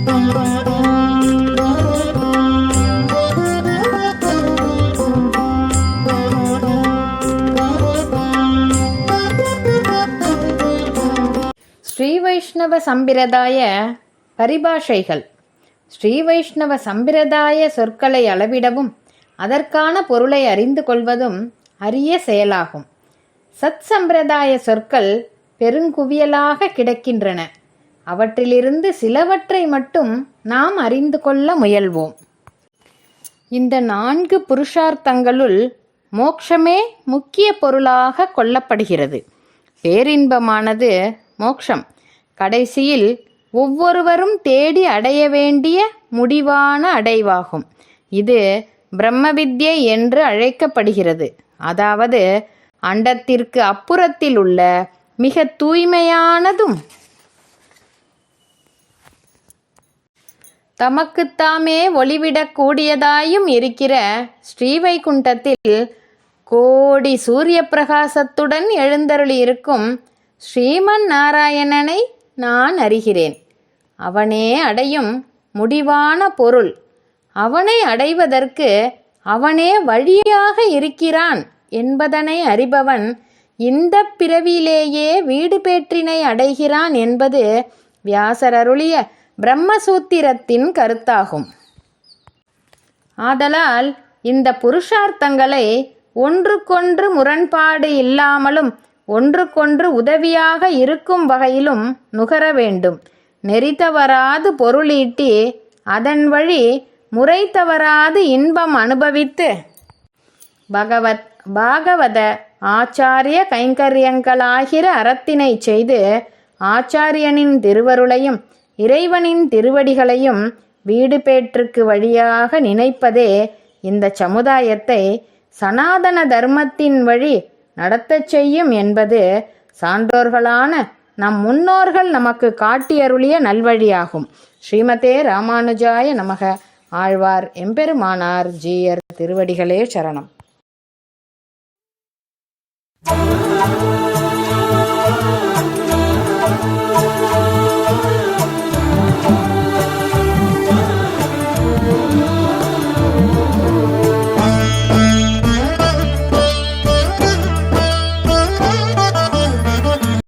ஸ்ரீ வைஷ்ணவ சம்பிரதாய பரிபாஷைகள். ஸ்ரீ வைஷ்ணவ சம்பிரதாய சொற்களை அளவிடவும் அதற்கான பொருளை அறிந்து கொள்வதும் அரிய செயலாகும். சத் சம்பிரதாய சொற்கள் பெருங்குவியலாக கிடக்கின்றன. அவற்றிலிருந்து சிலவற்றை மட்டும் நாம் அறிந்து கொள்ள முயல்வோம். இந்த நான்கு புருஷார்த்தங்களுள் மோக்ஷமே முக்கிய பொருளாக கொள்ளப்படுகிறது. பேரின்பமானது மோக்ஷம். கடைசியில் ஒவ்வொருவரும் தேடி அடைய வேண்டிய முடிவான அடைவாகும். இது பிரம்ம வித்யை என்று அழைக்கப்படுகிறது. அதாவது அண்டத்திற்கு அப்புறத்தில் உள்ள மிக தூய்மையானதும் தமக்குத்தாமே ஒளிவிடக் கூடியதாயும் இருக்கிற ஸ்ரீவைகுண்டத்தில் கோடி சூரிய பிரகாசத்துடன் எழுந்தருளி இருக்கும் ஸ்ரீமன் நாராயணனை நான் அறிகிறேன். அவனே அடையும் முடிவான பொருள். அவனை அடைவதற்கு அவனே வழியாக இருக்கிறான் என்பதனை அறிபவன் இந்த பிறவியிலேயே வீடு பேற்றினை அடைகிறான் என்பது வியாசர் அருளிய பிரம்மசூத்திரத்தின் கருத்தாகும். ஆதலால் இந்த புருஷார்த்தங்களை ஒன்றுக்கொன்று முரண்பாடு இல்லாமலும் ஒன்றுக்கொன்று உதவியாக இருக்கும் வகையிலும் நுகர வேண்டும். நெறி தவறாது பொருளீட்டி அதன் வழி முறை தவறாது இன்பம் அனுபவித்து பகவத் பாகவத ஆச்சாரிய கைங்கரியங்களாகிற அறத்தினை செய்து ஆச்சாரியனின் திருவருளையும் இறைவனின் திருவடிகளையும் வீடு பேற்றுக்கு வழியாக நினைப்பதே இந்த சமுதாயத்தை சனாதன தர்மத்தின் வழி நடத்தச் செய்யும் என்பது சான்றோர்களான நம் முன்னோர்கள் நமக்கு காட்டியருளிய நல்வழியாகும். ஸ்ரீமதே ராமானுஜாய நமக. ஆழ்வார் எம்பெருமானார் ஜீயர் திருவடிகளே சரணம்.